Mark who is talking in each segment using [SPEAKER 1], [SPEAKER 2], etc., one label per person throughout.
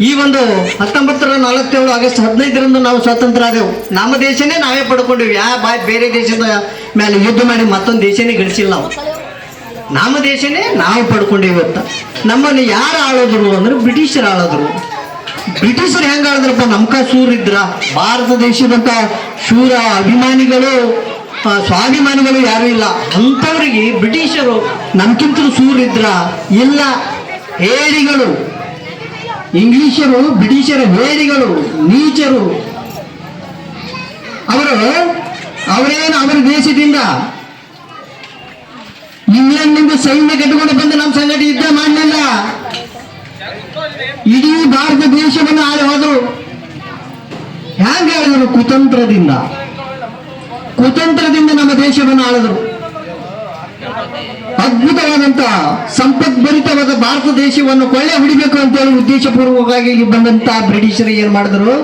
[SPEAKER 1] ಈ ಒಂದು ಹತ್ತೊಂಬತ್ತರ ನಲವತ್ತೇಳು ಆಗಸ್ಟ್ ಹದಿನೈದರಂದು ನಾವು ಸ್ವಾತಂತ್ರ್ಯ ಆದೆವು ನಮ್ಮ ದೇಶನೇ ನಾವೇ ಪಡ್ಕೊಂಡಿವಿ. ಯಾ ಬಾಯ್ ಬೇರೆ ದೇಶದ ಮೇಲೆ ಯುದ್ಧ ಮಾಡಿ ಮತ್ತೊಂದು ದೇಶನೇ ಗಳಿಸಿಲ್ಲ ನಾವು. ನಮ್ಮ ದೇಶನೇ ನಾವು ಪಡ್ಕೊಂಡಿವಿ ಅಂತ. ನಮ್ಮನ್ನು ಯಾರು ಆಳೋದ್ರು ಅಂದ್ರೆ ಬ್ರಿಟಿಷರು ಆಳೋದ್ರು. ಬ್ರಿಟಿಷರು ಹೆಂಗ ಆಳಿದ್ರಪ್ಪ? ನಮ್ಕ ಸೂರಿದ್ರ ಭಾರತ ದೇಶದಂತ ಶೂರ ಅಭಿಮಾನಿಗಳು ಸ್ವಾಭಿಮಾನಿಗಳು ಯಾರು ಇಲ್ಲ. ಅಂಥವ್ರಿಗೆ ಬ್ರಿಟಿಷರು ನಮ್ಕಿಂತ ಸೂರಿದ್ರ ಇಲ್ಲ, ಹೇಡಿಗಳು. ಇಂಗ್ಲಿಷರು, ಬ್ರಿಟಿಷರ ಹೇಡಿಗಳು ನೀಚರು. ಅವರು, ಅವರೇನು ಅವರ ದೇಶದಿಂದ ಇಂಗ್ಲೆಂಡ್ನಿಂದ ಸೈನ್ಯ ಕಟ್ಟಿಕೊಂಡು ಬಂದು ನಮ್ಮ ಸಂಗಟ ಯುದ್ಧ ಮಾಡಲಿಲ್ಲ. ಇಡೀ ಭಾರತ ದೇಶವನ್ನು ಆಳಿ ಹೋದರು. ಹ್ಯಾಂಗ ಆಳಿದ್ರು? ಕುತಂತ್ರದಿಂದ. ಕುತಂತ್ರದಿಂದ ನಮ್ಮ ದೇಶವನ್ನು ಆಳಿದ್ರು. ಅದ್ಭುತವಾದಂತ ಸಂಪದ್ಭರಿತವಾದ ಭಾರತ ದೇಶವನ್ನು ಕೊಳ್ಳೆ ಹೊಡಿಬೇಕು ಅಂತೇಳಿ ಉದ್ದೇಶಪೂರ್ವಕವಾಗಿ ಇಲ್ಲಿ ಬಂದಂತ ಬ್ರಿಟಿಷರು ಏನ್ ಮಾಡಿದ್ರು?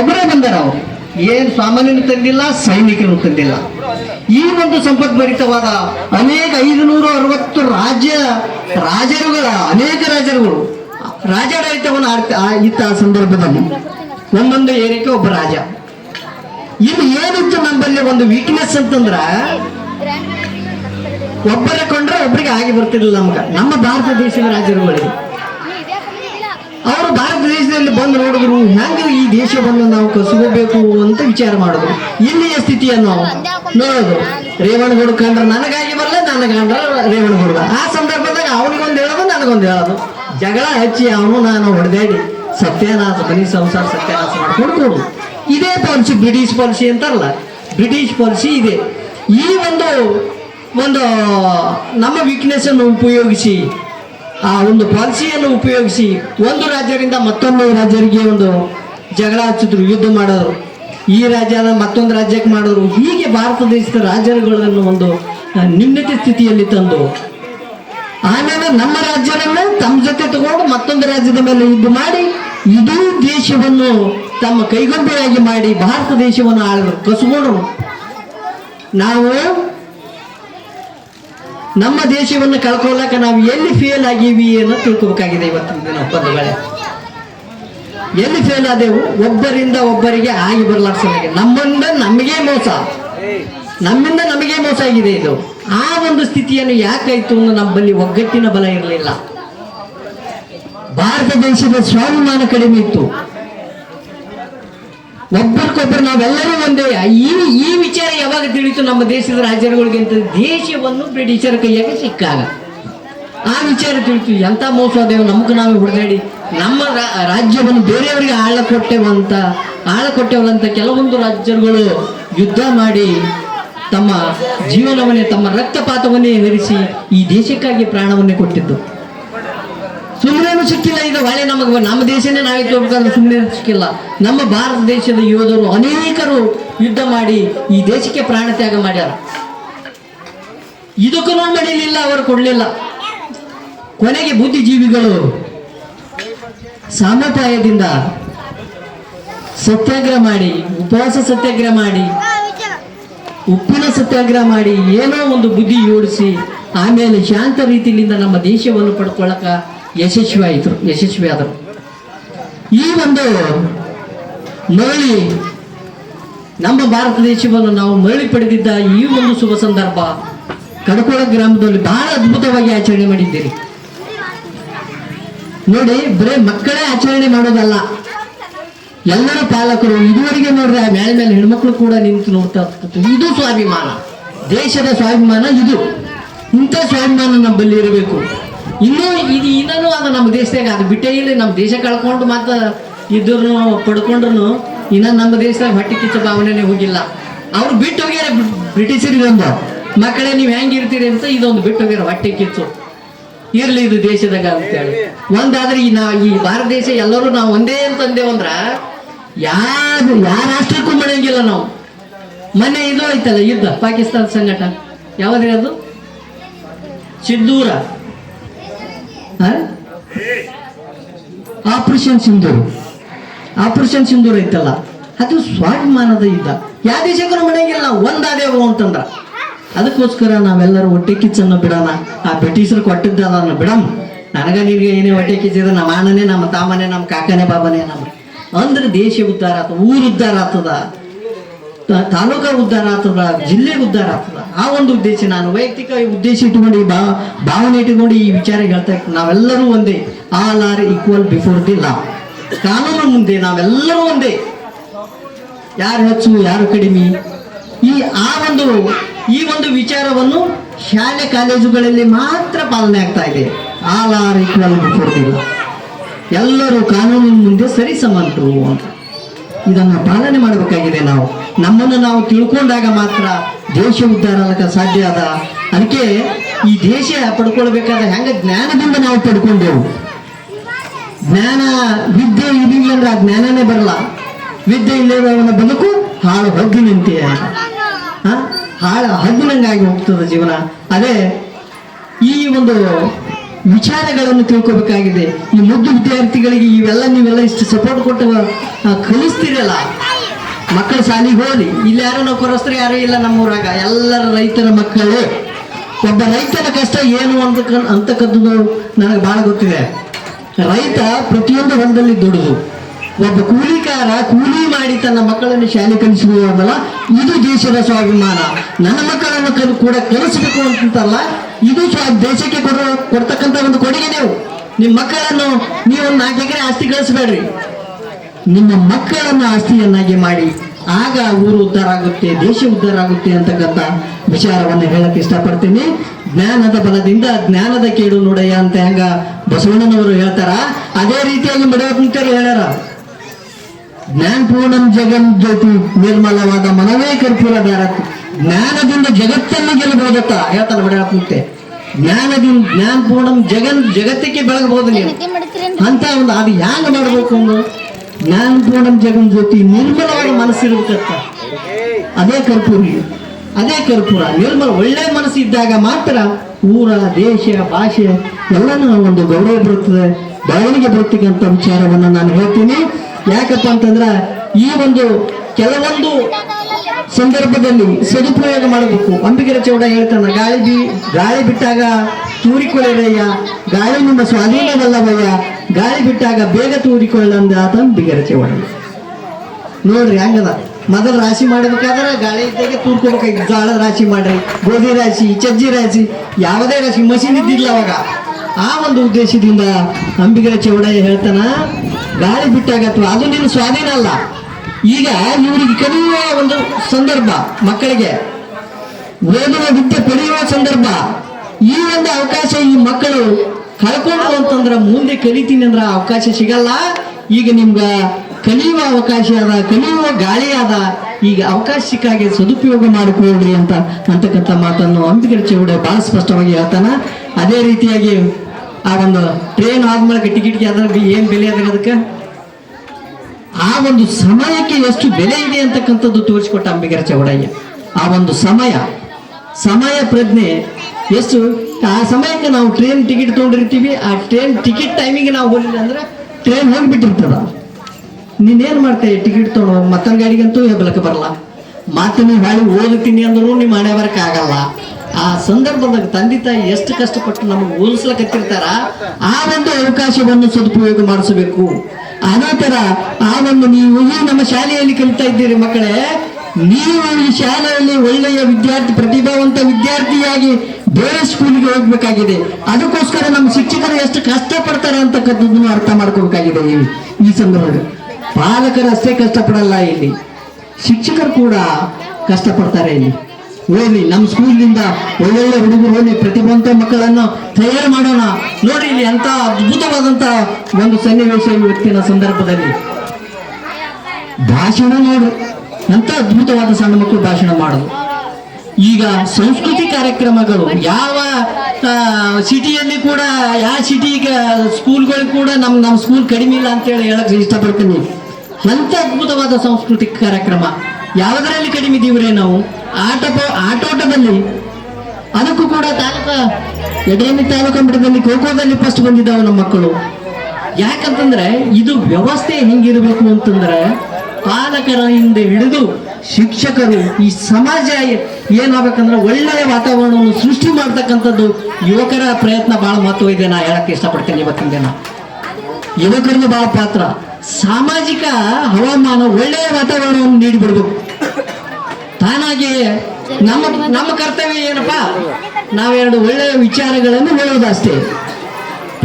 [SPEAKER 1] ಒಬ್ಬರೇ ಬಂದರು ಅವರು. ಏನ್ ಸಾಮಾನ್ಯನು ತಂದಿಲ್ಲ ಸೈನಿಕರು ತಂದಿಲ್ಲ. ಈ ಒಂದು ಸಂಪದ್ಭರಿತವಾದ ಅನೇಕ ಐದುನೂರ ಅರವತ್ತು ರಾಜ್ಯ ರಾಜರುಗಳ, ಅನೇಕ ರಾಜರುಗಳು, ರಾಜಾಡಳಿತವನ್ನು ಆಡ್ತ- ಇತ್ತ ಸಂದರ್ಭದಲ್ಲಿ ಒಂದೊಂದು ಏರಿಕೆ ಒಬ್ಬ ರಾಜ. ಇಲ್ಲಿ ಏನಿತ್ತು ನಮ್ಮಲ್ಲಿ ಒಂದು ವೀಕ್ನೆಸ್ ಅಂತಂದ್ರ ಒಬ್ಬರ ಕೊಂಡ್ರೆ ಒಬ್ಬರಿಗೆ ಆಗಿ ಬರ್ತಿರ್ಲಿಲ್ಲ ನಮ್ಗೆ. ನಮ್ಮ ಭಾರತ ದೇಶದ ರಾಜರುಗಳಿಗೆ ಅವರು ಭಾರತ ದೇಶದಲ್ಲಿ ಬಂದು ನೋಡಿದ್ರು, ಹೆಂಗ ಈ ದೇಶವನ್ನು ನಾವು ಕಸ್ಕೋಬೇಕು ಅಂತ ವಿಚಾರ ಮಾಡಿದ್ರು. ಇಲ್ಲಿಯ ಸ್ಥಿತಿಯನ್ನು ನೋಡೋದು ರೇವಣಗೌಡ ಕಂಡ್ರ ನನಗಾಗಿ ಬರಲ್ಲ ನನಗಂಡ್ರ ರೇವಣಗೌಡ ಆ ಸಂದರ್ಭದಾಗ ಅವನಿಗೊಂದು ಹೇಳೋದು ನನಗೊಂದು ಹೇಳೋದು. ಜಗಳ ಹಚ್ಚಿ ಅವನು ನಾನು ಹೊಡೆದಾಡಿ ಸತ್ಯಾನಾಶ ಮನಿ ಸಂಸಾರ ಸತ್ಯಾನಾಶ ಮಾಡ್ಕೊಂಡು ಕೊಡು ಇದೇ ಪಾಲಿಸಿ, ಬ್ರಿಟಿಷ್ ಪಾಲಿಸಿ ಅಂತಾರಲ್ಲ. ಬ್ರಿಟಿಷ್ ಪಾಲಿಸಿ ಇದೆ. ಈ ಒಂದು ಒಂದು, ನಮ್ಮ ವೀಕ್ನೆಸ್ ಅನ್ನು ಉಪಯೋಗಿಸಿ, ಆ ಒಂದು ಪಾಲಿಸಿಯನ್ನು ಉಪಯೋಗಿಸಿ, ಒಂದು ರಾಜ್ಯದಿಂದ ಮತ್ತೊಂದು ರಾಜ್ಯರಿಗೆ ಒಂದು ಜಗಳ ಹಚ್ಚಿದ್ರು, ಯುದ್ಧ ಮಾಡೋರು. ಈ ರಾಜ್ಯದ ಮತ್ತೊಂದು ರಾಜ್ಯಕ್ಕೆ ಮಾಡೋರು. ಹೀಗೆ ಭಾರತ ದೇಶದ ರಾಜ್ಯಗಳನ್ನು ಒಂದು ನಿಮ್ಮತೆ ಸ್ಥಿತಿಯಲ್ಲಿ ತಂದು, ಆಮೇಲೆ ನಮ್ಮ ರಾಜ್ಯವನ್ನು ತಮ್ಮ ಜೊತೆ ತಗೊಂಡು ಮತ್ತೊಂದು ರಾಜ್ಯದ ಮೇಲೆ ಯುದ್ಧ ಮಾಡಿ, ಇಡೀ ದೇಶವನ್ನು ತಮ್ಮ ಕೈಗೊಂಬೆಯಾಗಿ ಮಾಡಿ, ಭಾರತ ದೇಶವನ್ನು ಆಳಿದ್ರು ಕಸ್ಕೊಂಡ್ರು. ನಾವು ನಮ್ಮ ದೇಶವನ್ನು ಕಳ್ಕೊಳ್ಳಕ ನಾವು ಎಲ್ಲಿ ಫೇಲ್ ಆಗೀವಿ ಅನ್ನೋ ತಿಳ್ಕೊಬೇಕಾಗಿದೆ ಇವತ್ತಿನ ದಿನ ಒಪ್ಪಂದಗಳೇ. ಎಲ್ಲಿ ಫೇಲ್ ಆದೆವು? ಒಬ್ಬರಿಂದ ಒಬ್ಬರಿಗೆ ಆಗಿ ಬರ್ಲಾಡ್ಸಲಾಗಿದೆ ನಮ್ಮಿಂದ ನಮಗೆ ಮೋಸ. ನಮ್ಮಿಂದ ನಮಗೆ ಮೋಸ ಆಗಿದೆ ಇದು. ಆ ಒಂದು ಸ್ಥಿತಿಯನ್ನು ಯಾಕಾಯ್ತು ಅನ್ನೋ ನಮ್ಮಲ್ಲಿ ಒಗ್ಗಟ್ಟಿನ ಬಲ ಇರಲಿಲ್ಲ. ಭಾರತ ದೇಶದ ಸ್ವಾಭಿಮಾನ ಕಡಿಮೆ ಇತ್ತು. ಒಬ್ಬರಿಗೊಬ್ಬರು ನಾವೆಲ್ಲರೂ ಒಂದೇ. ಈ ಈ ವಿಚಾರ ಯಾವಾಗ ತಿಳಿತು ನಮ್ಮ ದೇಶದ ರಾಜ್ಯಗಳಿಗೆ ಅಂತ ದೇಶವನ್ನು ಬ್ರಿಟಿಷರ ಕೈಯಾಗ ಸಿಕ್ಕಾಗ. ಆ ವಿಚಾರ ತಿಳಿತು. ಎಂತ ಮೋಸ ಅದೇವು ನಮ್ಗೆ ನಾವೇ ಹುಡುಗಾಡಿ ನಮ್ಮ ರಾಜ್ಯವನ್ನು ಬೇರೆಯವರಿಗೆ ಆಳ ಕೊಟ್ಟೆವಂತ ಆಳ ಕೊಟ್ಟೆವಂತ ಕೆಲವೊಂದು ರಾಜ್ಯಗಳು ಯುದ್ಧ ಮಾಡಿ ತಮ್ಮ ಜೀವನವನ್ನೇ, ತಮ್ಮ ರಕ್ತಪಾತವನ್ನೇ ಎದುರಿಸಿ ಈ ದೇಶಕ್ಕಾಗಿ ಪ್ರಾಣವನ್ನೇ ಕೊಟ್ಟಿದ್ದು. ಸುಮ್ಮನೆ ಸಿಕ್ಕಿಲ್ಲ ಇದು ಹೊಳೆ ನಮಗೆ ನಮ್ಮ ದೇಶನೇ ನಾವೇ ತೋರ್ಬೇಕಾದ್ರೆ ಸುಮ್ಮನೆ ಸಿಕ್ಕಿಲ್ಲ. ನಮ್ಮ ಭಾರತ ದೇಶದ ಯೋಧರು ಅನೇಕರು ಯುದ್ಧ ಮಾಡಿ ಈ ದೇಶಕ್ಕೆ ಪ್ರಾಣ ತ್ಯಾಗ ಮಾಡ್ಯಾರ. ಇದಕ್ಕೂ ಮಡಿಲಿಲ್ಲ, ಅವರು ಕೊಡಲಿಲ್ಲ. ಕೊನೆಗೆ ಬುದ್ಧಿಜೀವಿಗಳು ಸಾಮಪಾಯದಿಂದ ಸತ್ಯಾಗ್ರಹ ಮಾಡಿ, ಉಪವಾಸ ಸತ್ಯಾಗ್ರಹ ಮಾಡಿ, ಉಪ್ಪಿನ ಸತ್ಯಾಗ್ರಹ ಮಾಡಿ, ಏನೋ ಒಂದು ಬುದ್ಧಿ ಜೋಡಿಸಿ, ಆಮೇಲೆ ಶಾಂತ ರೀತಿಯಿಂದ ನಮ್ಮ ದೇಶವನ್ನು ಪಡ್ಕೊಳ್ಳಕ ಯಶಸ್ವಿ ಆಯಿತು ಯಶಸ್ವಿ ಆದರು ಈ ಒಂದು ಮರಳಿ ನಮ್ಮ ಭಾರತ ದೇಶವನ್ನು ನಾವು ಮರಳಿ ಪಡೆದಿದ್ದ ಈ ಒಂದು ಶುಭ ಸಂದರ್ಭ ಕಡಕೋಳ ಗ್ರಾಮದಲ್ಲಿ ಬಹಳ ಅದ್ಭುತವಾಗಿ ಆಚರಣೆ ಮಾಡಿದ್ದೀರಿ. ನೋಡಿ, ಬರೇ ಮಕ್ಕಳೇ ಆಚರಣೆ ಮಾಡೋದಲ್ಲ. ಎಲ್ಲರ ಪಾಲಕರು, ಇದುವರೆಗೆ ನೋಡ್ರಿ, ಆ ಮೇಲೆ ಮೇಲೆ ಹೆಣ್ಮಕ್ಳು ಕೂಡ ನಿಂತು ನೋಡ್ತಾ. ಇದು ಸ್ವಾಭಿಮಾನ. ದೇಶದ ಸ್ವಾಭಿಮಾನ ಇದು. ಇಂಥ ಸ್ವಾಭಿಮಾನ ನಮ್ಮಲ್ಲಿ ಇರಬೇಕು. ಇನ್ನೂ ಇದು ಇನ್ನೂ ಅದು ನಮ್ಮ ದೇಶದಾಗ ಅದು ಬಿಟ್ಟೇ ಇಲ್ಲ ನಮ್ಮ ದೇಶ ಕಳ್ಕೊಂಡು ಮತ್ತೆ ಇದ್ರು ಪಡ್ಕೊಂಡ್ರು ಇನ್ನ ನಮ್ಮ ದೇಶದಾಗ ಹೊಟ್ಟೆ ಕಿಚ್ಚ ಭಾವನೆನೇ ಹೋಗಿಲ್ಲ. ಅವ್ರು ಬಿಟ್ಟು ಹೋಗ್ಯಾರ ಬ್ರಿಟಿಷರಿಗೊಂದು ಮಕ್ಕಳೇ ನೀವು ಹೆಂಗಿರ್ತೀರಿ ಅಂತ ಇದೊಂದು ಬಿಟ್ಟು ಹೋಗ್ಯಾರ ಹೊಟ್ಟೆ ಕಿಚ್ಚು. ಇರ್ಲಿ ಇದು ದೇಶದಾಗ ಅಂತೇಳಿ. ಒಂದಾದ್ರೆ ಈ ನಾ, ಈ ಭಾರತ ದೇಶ ಎಲ್ಲರೂ ನಾವು ಒಂದೇ ಅಂತಂದೇವಂದ್ರ ಯಾರು, ಯಾವ ರಾಷ್ಟ್ರಕ್ಕೂ ಮಾಡಂಗಿಲ್ಲ ನಾವು. ಮೊನ್ನೆ ಇದು ಐತಲ್ಲ ಯುದ್ಧ, ಪಾಕಿಸ್ತಾನ ಸಂಘಟ ಯಾವ್ದ್ರಿ ಅದು? ಸಿದ್ದೂರ ಆಪರೇಷನ್ ಸಿಂಧೂರು. ಆಪರೇಷನ್ ಸಿಂಧೂರು ಐತಲ್ಲ, ಅದು ಸ್ವಾಭಿಮಾನದ ಯುದ್ಧ. ಯಾವ ದೇಶಕ್ಕೂ ಮನೆಗಿಲ್ಲ ಒಂದಾದೇವು ಅಂತಂದ್ರ. ಅದಕ್ಕೋಸ್ಕರ ನಾವೆಲ್ಲರೂ ಹೊಟ್ಟೆ ಕಿಚ್ಚನ್ನ ಬಿಡೋಣ. ಆ ಬ್ರಿಟಿಷರು ಕೊಟ್ಟಿದ್ದನ್ನ ಬಿಡಮ್. ನನಗ ನಿಮಗೆ ಏನೇ ಹೊಟ್ಟೆ ಕಿಚ್ಚಿದ್ರೆ ನಮ್ಮ ಅಣ್ಣನೇ, ನಮ್ಮ ತಾಮನೇ, ನಮ್ಮ ಕಾಕನೇ, ಬಾಬನೇ ನಮ್ಮ ಅಂದ್ರೆ ದೇಶ ಉದ್ಧಾರ ಆತದ ಊರು ಉದ್ಧಾರ ಆಗ್ತದ ತ- ತಾಲೂಕಾ ಉದ್ಧಾರ ಆಗ್ತದ ಜಿಲ್ಲೆ ಉದ್ಧಾರ ಆಗ್ತದ? ಆ ಒಂದು ಉದ್ದೇಶ ನಾನು ವೈಯಕ್ತಿಕ ಉದ್ದೇಶ ಇಟ್ಟುಕೊಂಡು ಈ ಭಾವನೆ ಇಟ್ಟುಕೊಂಡು ಈ ವಿಚಾರ ಹೇಳ್ತಾ ನಾವೆಲ್ಲರೂ ಒಂದೇ all are equal before the law ಕಾನೂನು ಮುಂದೆ ನಾವೆಲ್ಲರೂ ಒಂದೇ. ಯಾರು ಹೆಚ್ಚು, ಯಾರು ಕಡಿಮೆ? ಈ, ಆ ಒಂದು, ಈ ಒಂದು ವಿಚಾರವನ್ನು ಶಾಲೆ, ಕಾಲೇಜುಗಳಲ್ಲಿ ಮಾತ್ರ ಪಾಲನೆ ಆಗ್ತಾ ಇದೆ. All are equal before the law ಎಲ್ಲರೂ ಕಾನೂನಿನ ಮುಂದೆ ಸರಿ ಸಮಾನರು ಅಂತ. ಇದನ್ನು ಪಾಲನೆ ಮಾಡಬೇಕಾಗಿದೆ ನಾವು. ನಮ್ಮನ್ನು ನಾವು ತಿಳ್ಕೊಂಡಾಗ ಮಾತ್ರ ದೇಶ ಉದ್ಧಾರ ಸಾಧ್ಯ ಅದ. ಅದಕ್ಕೆ ಈ ದೇಶ ಪಡ್ಕೊಳ್ಬೇಕಾದ ಹೆಂಗ ಜ್ಞಾನದಿಂದ ನಾವು ಪಡ್ಕೊಂಡೆವು. ಜ್ಞಾನ, ವಿದ್ಯೆ ಇರಲಿಲ್ಲ ಅಂದ್ರೆ ಆ ಜ್ಞಾನನೇ ಬರಲ್ಲ. ವಿದ್ಯೆ ಇಲ್ಲದವನ ಬದುಕು ಹಾಳು ಹದ್ದಿನಂತೆ ಹಾಳು ಹದ್ದಿನಂಗಾಗಿ ಹೋಗ್ತದೆ ಜೀವನ. ಅದೇ ಈ ಒಂದು ವಿಚಾರಗಳನ್ನು ತಿಳ್ಕೊಬೇಕಾಗಿದೆ. ಈ ಮುದ್ದು ವಿದ್ಯಾರ್ಥಿಗಳಿಗೆ ಇವೆಲ್ಲ ನೀವೆಲ್ಲ ಇಷ್ಟು ಸಪೋರ್ಟ್ ಕೊಟ್ಟು ಕಲಿಸ್ತೀರಲ್ಲ. ಮಕ್ಕಳು ಶಾಲೆಗೆ ಹೋಗ್ರಿ ಇಲ್ಲಿ ಯಾರು ನೌಕರಸ್ಥರು ಯಾರೂ ಇಲ್ಲ ನಮ್ಮೂರಾಗ. ಎಲ್ಲರ ರೈತರ ಮಕ್ಕಳು. ಒಬ್ಬ ರೈತನ ಕಷ್ಟ ಏನು ಅಂತ ಅಂತಕ್ಕಂಥದ್ದು ನನಗೆ ಭಾಳ ಗೊತ್ತಿದೆ. ರೈತ ಪ್ರತಿಯೊಂದು ಹೊಲದಲ್ಲಿ ದುಡಿದು, ಒಬ್ಬ ಕೂಲಿಕಾರ ಕೂಲಿ ಮಾಡಿ ತನ್ನ ಮಕ್ಕಳನ್ನು ಶಾಲೆ ಕಲಿಸುವುದಲ್ಲ ಇದು ದೇಶದ ಸ್ವಾಭಿಮಾನ. ನನ್ನ ಮಕ್ಕಳನ್ನು ಕಲ್ ಕೂಡ ಕಲಿಸಬೇಕು ಅಂತಲ್ಲ ಇದು ಸ್ವ ದೇಶಕ್ಕೆ ಕೊಡೋ ಕೊಡ್ತಕ್ಕಂಥ ಒಂದು ಕೊಡುಗೆ ನೀವು. ನಿಮ್ಮ ಮಕ್ಕಳನ್ನು ನೀವು ನಾಲ್ಕು ಎಕರೆ ಆಸ್ತಿ ಗಳಿಸಬೇಡ್ರಿ ನಿಮ್ಮ ಮಕ್ಕಳನ್ನ ಆಸ್ತಿಯನ್ನಾಗಿ ಮಾಡಿ ಆಗ ಊರು ಉದ್ಧಾರ ಆಗುತ್ತೆ ದೇಶ ಉದ್ಧಾರ ಆಗುತ್ತೆ ಅಂತಕ್ಕಂಥ ವಿಚಾರವನ್ನು ಹೇಳಕ್ ಇಷ್ಟಪಡ್ತೀನಿ. ಜ್ಞಾನದ ಬಲದಿಂದ ಜ್ಞಾನದ ಕೇಡು ನೋಡಯ್ಯ ಅಂತ ಹೆಂಗ ಬಸವಣ್ಣನವರು ಹೇಳ್ತಾರ. ಅದೇ ರೀತಿಯಾಗಿ ಮಡವತ್ನಿಕರು ಹೇಳ್ಯಾರ. ಜ್ಞಾನ ಪೂರ್ಣಂ ಜಗನ್ ಜ್ಯೋತಿ ನಿರ್ಮಲವಾದ ಮನವೇ ಕರ್ಪೂರ ಧಾರತ್ ಜ್ಞಾನದಿಂದ ಜಗತ್ತನ್ನು ಗೆಲ್ಲಬಹುದತ್ತ ಹೇಳ್ತಾನೆ ಬಡವತ್ನಿಕೆ ಜ್ಞಾನದಿಂದ ಜ್ಞಾನ ಪೂರ್ಣಂ ಜಗನ್ ಜಗತ್ತಿಗೆ ಬೆಳಗಬಹುದು
[SPEAKER 2] ನೀವು
[SPEAKER 1] ಅಂತ ಒಂದು ಅದು ಹ್ಯಾಂಗ ಮಾಡ್ಬೇಕು ಒಂದು ಜ್ಞಾನ ನಮ್ಮ ಜಗನ್ ಜ್ಯೋತಿ ನಿರ್ಮಲವಾದ ಮನಸ್ಸಿರ್ಬೇಕತ್ತ ಅದೇ ಕರ್ಪೂರಿ ಅದೇ ಕರ್ಪೂರ. ನಿರ್ಮಲ ಒಳ್ಳೆ ಮನಸ್ಸು ಇದ್ದಾಗ ಮಾತ್ರ ಊರ, ದೇಶ, ಭಾಷೆ ಎಲ್ಲನೂ ಒಂದು ಗೌರವ ಬರುತ್ತದೆ. ಬೆಳವಣಿಗೆ ಬರ್ತಕ್ಕಂಥ ವಿಚಾರವನ್ನು ನಾನು ಹೇಳ್ತೀನಿ. ಯಾಕಪ್ಪ ಅಂತಂದ್ರೆ ಈ ಒಂದು ಕೆಲವೊಂದು ಸಂದರ್ಭದಲ್ಲಿ ಸದುಪಯೋಗ ಮಾಡಬೇಕು. ಅಂಬಿಗರ ಚೌಡ ಹೇಳ್ತಾನೆ, ಗಾಳಿ ಬಿ, ಗಾಳಿ ಬಿಟ್ಟಾಗ ತೂರಿಕೊಳ್ಳಯ್ಯ ಗಾಳಿ ನಿಮ್ಮ ಸ್ವಾಧೀನವಲ್ಲವಯ್ಯ. ಗಾಳಿ ಬಿಟ್ಟಾಗ ಬೇಗ ತೂರಿಕೊಳ್ಳಂದ ಆತನ ಬಿಗರಚೆ ಒಡಲು ನೋಡ್ರಿ ಹಂಗದ. ಮೊದಲು ರಾಶಿ ಮಾಡಬೇಕಾದ್ರೆ ಗಾಳಿ ಇದ್ದಾಗೆ ತೂರ್ಕೋಬೇಕಾಗಿತ್ತು ಜಾಳ ರಾಶಿ ಮಾಡ್ರಿ, ಗೋಧಿ ರಾಶಿ, ಚಜ್ಜಿ ರಾಶಿ, ಯಾವುದೇ ರಾಶಿ, ಮಷೀನ್ ಇದ್ದಿಲ್ಲ ಅವಾಗ. ಆ ಒಂದು ಉದ್ದೇಶದಿಂದ ಅಂಬಿಗರ ಚೌಡಯ್ಯ ಹೇಳ್ತಾನ, ಗಾಳಿ ಬಿಟ್ಟಾಗ ಅಥವಾ ಅದು ನಿನ್ನ ಸ್ವಾಧೀನ ಅಲ್ಲ. ಈಗ ಇವರಿಗೆ ಕಲಿಯುವ ಒಂದು ಸಂದರ್ಭ ಮಕ್ಕಳಿಗೆ. ಓದುವ ವಿದ್ಯೆ ಪಡೆಯುವ ಸಂದರ್ಭ. ಈ ಒಂದು ಅವಕಾಶ ಈ ಮಕ್ಕಳು ಕಳ್ಕೊಂಡು ಅಂತಂದ್ರೆ ಮುಂದೆ ಕಲಿತೀನಿ ಅಂದ್ರ ಅವಕಾಶ ಸಿಗಲ್ಲ. ಈಗ ನಿಮ್ಗ ಕಲಿಯುವ ಅವಕಾಶ ಅದ, ಕಲಿಯುವ ಗಾಳಿ ಅದ. ಈಗ ಅವಕಾಶ ಸಿಕ್ಕಾಗೆ ಸದುಪಯೋಗ ಮಾಡಿಕೊಳ್ಳ್ರಿ ಅಂತ ಅಂತಕ್ಕಂಥ ಮಾತನ್ನು ಅಂಬಿಗರ ಚೌಡ ಬಹಳ ಸ್ಪಷ್ಟವಾಗಿ ಹೇಳ್ತಾನ. ಅದೇ ರೀತಿಯಾಗಿ ಆ ಒಂದು ಟ್ರೈನ್ ಆದ್ಮೇಲೆ ಟಿಕೆಟ್ಗೆ ಅದ್ರ ಏನ್ ಬೆಲೆ ಅದ ಅದಕ್ಕೆ? ಆ ಒಂದು ಸಮಯಕ್ಕೆ ಎಷ್ಟು ಬೆಲೆ ಇದೆ ಅಂತಕ್ಕಂಥದ್ದು ತೋರಿಸಿಕೊಟ್ಟ ಅಂಬಿಗರ ಚೌಡಯ್ಯ. ಆ ಒಂದು ಸಮಯ ಸಮಯ ಪ್ರಜ್ಞೆ ಎಷ್ಟು? ಆ ಸಮಯಕ್ಕೆ ನಾವು ಟ್ರೈನ್ ಟಿಕೆಟ್ ತೊಗೊಂಡಿರ್ತೀವಿ. ಆ ಟ್ರೈನ್ ಟಿಕೆಟ್ ಟೈಮಿಗೆ ನಾವು ಹೋಗಿಲ್ಲ ಅಂದ್ರೆ ಟ್ರೈನ್ ಹೋಗ್ಬಿಟ್ಟಿರ್ತದ ನೀನೇನು ಮಾಡ್ತೀಯ ಟಿಕೆಟ್ ತೊಗೊಂಡು ಮತ್ತೊಂದು ಗಾಡಿಗಂತೂ ಹೆಬ್ಬಲಕ್ಕೆ ಬರಲ್ಲ. ಮಾತಿನ ಹಾಳಿ ಓದುತ್ತೀನಿ ಅಂದ್ರೂ ನಿಮ್ಮ ಹಣೆ ಬರಕ್ಕೆ ಆಗಲ್ಲ. ಆ ಸಂದರ್ಭದಾಗ ತಂದೆ ತಾಯಿ ಎಷ್ಟು ಕಷ್ಟಪಟ್ಟು ನಮಗೆ ಹೋಲಿಸ್ಲಕತ್ತಿರ್ತಾರ ಆ ಒಂದು ಅವಕಾಶವನ್ನು ಸದುಪಯೋಗ ಮಾಡಿಸಬೇಕು. ಅದೇ ಥರ ಆ ಒಂದು ನೀವು ನಮ್ಮ ಶಾಲೆಯಲ್ಲಿ ಕಲಿತಾ ಇದ್ದೀರಿ ಮಕ್ಕಳೇ ನೀವು ಈ ಶಾಲೆಯಲ್ಲಿ ಒಳ್ಳೆಯ ವಿದ್ಯಾರ್ಥಿ, ಪ್ರತಿಭಾವಂತ ವಿದ್ಯಾರ್ಥಿಯಾಗಿ ಬೇರೆ ಸ್ಕೂಲ್ಗೆ ಹೋಗ್ಬೇಕಾಗಿದೆ. ಅದಕ್ಕೋಸ್ಕರ ನಮ್ಮ ಶಿಕ್ಷಕರು ಎಷ್ಟು ಕಷ್ಟ ಪಡ್ತಾರೆ ಅಂತಕ್ಕಂಥದ್ದನ್ನು ಅರ್ಥ ಮಾಡ್ಕೋಬೇಕಾಗಿದೆ ಈ ಈ ಸಂದರ್ಭದಲ್ಲಿ. ಪಾಲಕರು ಅಷ್ಟೇ ಕಷ್ಟಪಡಲ್ಲ ಇಲ್ಲಿ. ಶಿಕ್ಷಕರು ಕೂಡ ಕಷ್ಟಪಡ್ತಾರೆ ಇಲ್ಲಿ. ಓದಿ ನಮ್ಮ ಸ್ಕೂಲ್ನಿಂದ ಒಳ್ಳೊಳ್ಳೆ ಹುಡುಗರು ಹೋಗಿ ಪ್ರತಿಭಾವಂತ ಮಕ್ಕಳನ್ನು ತಯಾರು ಮಾಡೋಣ. ನೋಡಿ ಇಲ್ಲಿ ಅಂತ ಅದ್ಭುತವಾದಂತ ಒಂದು ಸನ್ನಿವೇಶ ಇವತ್ತಿನ ಸಂದರ್ಭದಲ್ಲಿ. ಭಾಷಣ ನೋಡು ಎಂತ ಅದ್ಭುತವಾದ ಸಣ್ಣ ಭಾಷಣ ಮಾಡೋದು. ಈಗ ಸಂಸ್ಕೃತಿ ಕಾರ್ಯಕ್ರಮಗಳು, ಯಾವ ಸಿಟಿಯಲ್ಲಿ ಕೂಡ ಯಾವ ಸಿಟಿ ಸ್ಕೂಲ್ಗಳಿಗೆ ಕೂಡ ನಮ್ಮ ನಮ್ಮ ಸ್ಕೂಲ್ ಕಡಿಮೆ ಇಲ್ಲ ಅಂತೇಳಿ ಹೇಳಕ್ ಇಷ್ಟಪಡ್ತೀನಿ. ಅಂತ ಅದ್ಭುತವಾದ ಸಾಂಸ್ಕೃತಿಕ ಕಾರ್ಯಕ್ರಮ. ಯಾವುದರಲ್ಲಿ ಕಡಿಮೆ ಇದೀವ್ರೆ ನಾವು? ಆಟ ಆಟೋಟದಲ್ಲಿ. ಅದಕ್ಕೂ ಕೂಡ ತಾಲೂಕ ಎಡೇನಿ ತಾಲೂಕು ಮಟ್ಟದಲ್ಲಿ ಖೋಖೋದಲ್ಲಿ ಫಸ್ಟ್ ಬಂದಿದ್ದಾವೆ ನಮ್ಮ ಮಕ್ಕಳು. ಯಾಕಂತಂದ್ರೆ ಇದು ವ್ಯವಸ್ಥೆ ಹೆಂಗಿರಬೇಕು ಅಂತಂದ್ರೆ ಪಾಲಕರಿಂದ ಹಿಡಿದು ಶಿಕ್ಷಕರು ಈ ಸಮಾಜ ಏನಾಗಬೇಕಂದ್ರೆ ಒಳ್ಳೆಯ ವಾತಾವರಣವನ್ನು ಸೃಷ್ಟಿ ಮಾಡ್ತಕ್ಕಂಥದ್ದು ಯುವಕರ ಪ್ರಯತ್ನ ಬಹಳ ಮಹತ್ವ ಇದೆ ನಾ ಹೇಳಕ್ಕೆ ಇಷ್ಟಪಡ್ತೇನೆ ಇವತ್ತಿನ ದಿನ. ಯುವಕರದ್ದು ಬಹಳ ಪಾತ್ರ. ಸಾಮಾಜಿಕ ಹವಾಮಾನ ಒಳ್ಳೆಯ ವಾತಾವರಣವನ್ನು ನೀಡಿಬಿಡ್ಬೇಕು ತಾನಾಗಿಯೇ ನಮ್ಮ ನಮ್ಮ ಕರ್ತವ್ಯ ಏನಪ್ಪಾ? ನಾವೆರಡು ಒಳ್ಳೆಯ ವಿಚಾರಗಳನ್ನು ಹೇಳೋದಷ್ಟೇ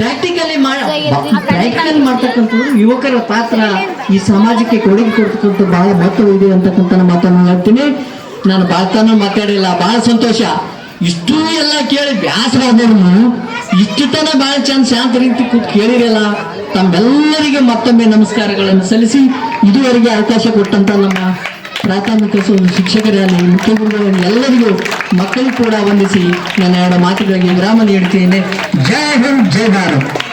[SPEAKER 1] ಪ್ರಾಕ್ಟಿಕಲಿ ಪ್ರಾಕ್ಟಿಕಲ್ ಮಾಡ್ತಕ್ಕಂಥದ್ದು ಯುವಕರ ಪಾತ್ರ ಈ ಸಮಾಜಕ್ಕೆ ಕೊಡುಗೆ ಕೊಡ್ತಕ್ಕಂಥ ಬಹಳ ಮಹತ್ವ ಇದೆ ಅಂತಕ್ಕಂಥ ಮಾತನ್ನು ಹೇಳ್ತೀನಿ. ನಾನು ಬಾಳ್ತಾನ ಮಾತಾಡಿಲ್ಲ ಬಹಳ ಸಂತೋಷ. ಇಷ್ಟು ಎಲ್ಲ ಕೇಳಿ ಬ್ಯಾಸರ ಆದವ್ರು ಇಷ್ಟು ತನ ಬಹಳ ಚಂದ ಶಾಂತ ರೀತಿ ಕೂತ್ ಕೇಳಿರಲ್ಲ. ತಮ್ಮೆಲ್ಲರಿಗೆ ಮತ್ತೊಮ್ಮೆ ನಮಸ್ಕಾರಗಳನ್ನು ಸಲ್ಲಿಸಿ ಇದುವರೆಗೆ ಅವಕಾಶ ಕೊಟ್ಟಂತ ನಮ್ಮ ಪ್ರಾಥಮಿಕ ಶಿಕ್ಷಕರಲ್ಲಿ ಮುಖ್ಯ ಗುರುಗಳಲ್ಲಿ ಎಲ್ಲರಿಗೂ ಮಕ್ಕಳಿಗೆ ಕೂಡ ವಂದಿಸಿ ನನ್ನ ಎರಡು ಮಾತುಗಳಿಗೆ ವಿರಾಮ ನೀಡುತ್ತೇನೆ. ಜೈ ಹಿಂದ್, ಜೈ ಭಾರತ್.